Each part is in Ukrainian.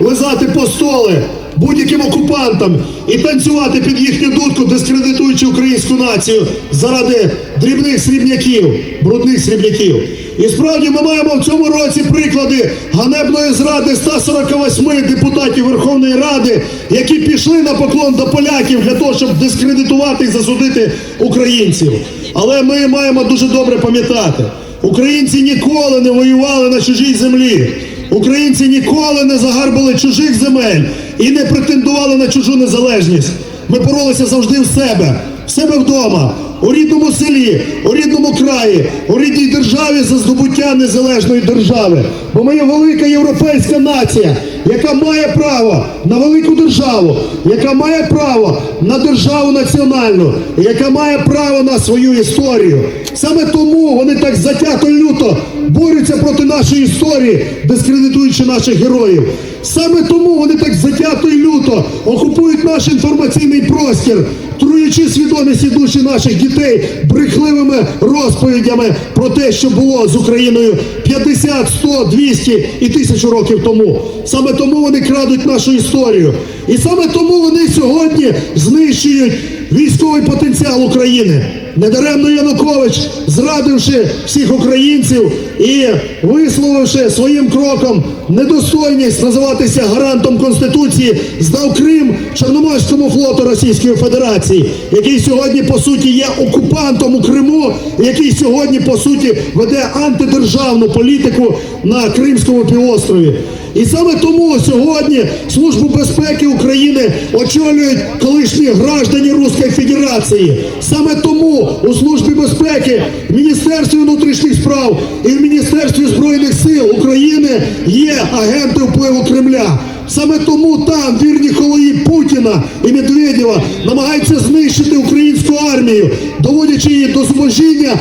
лизати по столи будь-яким окупантам і танцювати під їхню дудку, дискредитуючи українську націю заради дрібних срібняків, брудних срібняків. І справді ми маємо в цьому році приклади ганебної зради 148 депутатів Верховної Ради, які пішли на поклон до поляків для того, щоб дискредитувати і засудити українців. Але ми маємо дуже добре пам'ятати, українці ніколи не воювали на чужій землі. Українці ніколи не загарбали чужих земель і не претендували на чужу незалежність. Ми боролися завжди в себе, в себе вдома, у рідному селі, у рідному краї, у рідній державі за здобуття незалежної держави. Бо ми є велика європейська нація, яка має право на велику державу, яка має право на державу національну, яка має право на свою історію. Саме тому вони так затято люто борються проти нашої історії, дискредитуючи наших героїв. Саме тому вони так затято й люто окупують наш інформаційний простір, труючи свідомість і душі наших дітей брехливими розповідями про те, що було з Україною 50, 100, 200 і тисячу років тому. Саме тому вони крадуть нашу історію. І саме тому вони сьогодні знищують військовий потенціал України. Недаремно Янукович, зрадивши всіх українців і висловивши своїм кроком недостойність називатися гарантом Конституції, здав Крим Чорноморському флоту Російської Федерації, який сьогодні по суті є окупантом у Криму, який сьогодні по суті веде антидержавну політику на Кримському півострові. І саме тому сьогодні Службу безпеки України очолюють колишні граждані Руської Федерації. Саме тому у Службі безпеки, в Міністерстві внутрішніх справ і в Міністерстві Збройних сил України є агенти впливу Кремля. Саме тому там вірні холої Путіна і Медведєва намагаються знищити українську армію, доводячи її до зможіння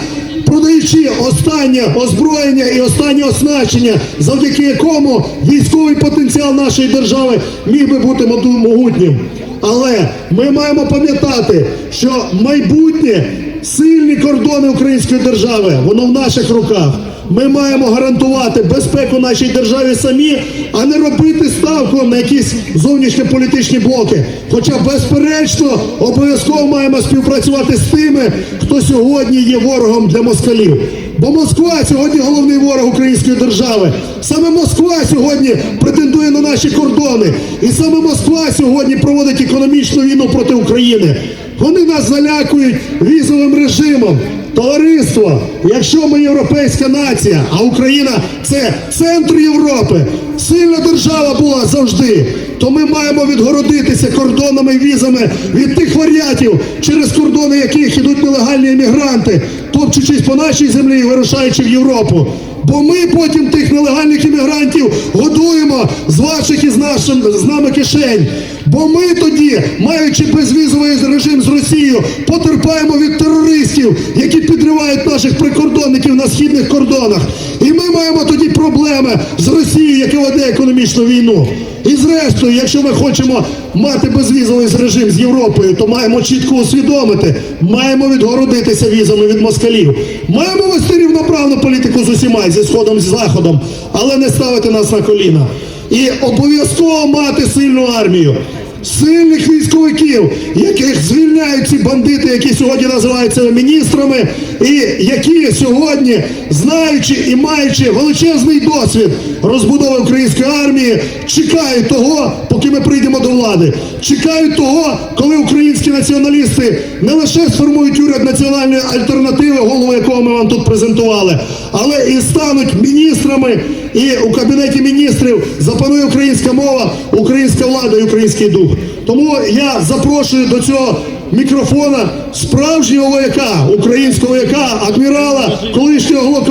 продаючи останнє озброєння і останнє оснащення, завдяки якому військовий потенціал нашої держави міг би бути могутнім. Але ми маємо пам'ятати, що майбутнє сильні кордони української держави, воно в наших руках. Ми маємо гарантувати безпеку нашій державі самі, а не робити ставку на якісь зовнішньополітичні блоки. Хоча, безперечно, обов'язково маємо співпрацювати з тими, хто сьогодні є ворогом для москалів. Бо Москва сьогодні головний ворог української держави. Саме Москва сьогодні претендує на наші кордони. І саме Москва сьогодні проводить економічну війну проти України. Вони нас залякують візовим режимом. Товариство, якщо ми європейська нація, а Україна це центр Європи, сильна держава була завжди, то ми маємо відгородитися кордонами візами від тих варіатів, через кордони яких ідуть нелегальні емігранти, топчучись по нашій землі і вирушаючи в Європу. Бо ми потім тих нелегальних іммігрантів годуємо з ваших і з нашим з нами кишень. Бо ми тоді, маючи безвізовий режим з Росією, потерпаємо від терористів, які підривають наших прикордонників на східних кордонах. І ми маємо тоді проблеми з Росією, яка веде економічну війну. І зрештою, якщо ми хочемо мати безвізовий режим з Європою, то маємо чітко усвідомити, маємо відгородитися візами від москалів. Маємо вести рівноправну політику з усіма, зі сходом з заходом, але не ставити нас на коліна. І обов'язково мати сильну армію. Сильних військовиків, яких звільняють ці бандити, які сьогодні називаються міністрами, і які сьогодні, знаючи і маючи величезний досвід розбудови української армії, чекають того, поки ми прийдемо до влади. Чекають того, коли українські націоналісти не лише сформують уряд національної альтернативи, голову якого ми вам тут презентували, але і стануть міністрами, і у кабінеті міністрів запанує українська мова, українська влада і український дух. Тому я запрошую до цього мікрофона справжнього вояка, українського вояка, адмірала, колишнього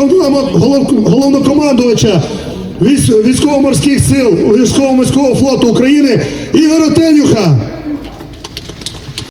головнокомандувача військово-морських сил військово-морського флоту України Ігоря Тенюха.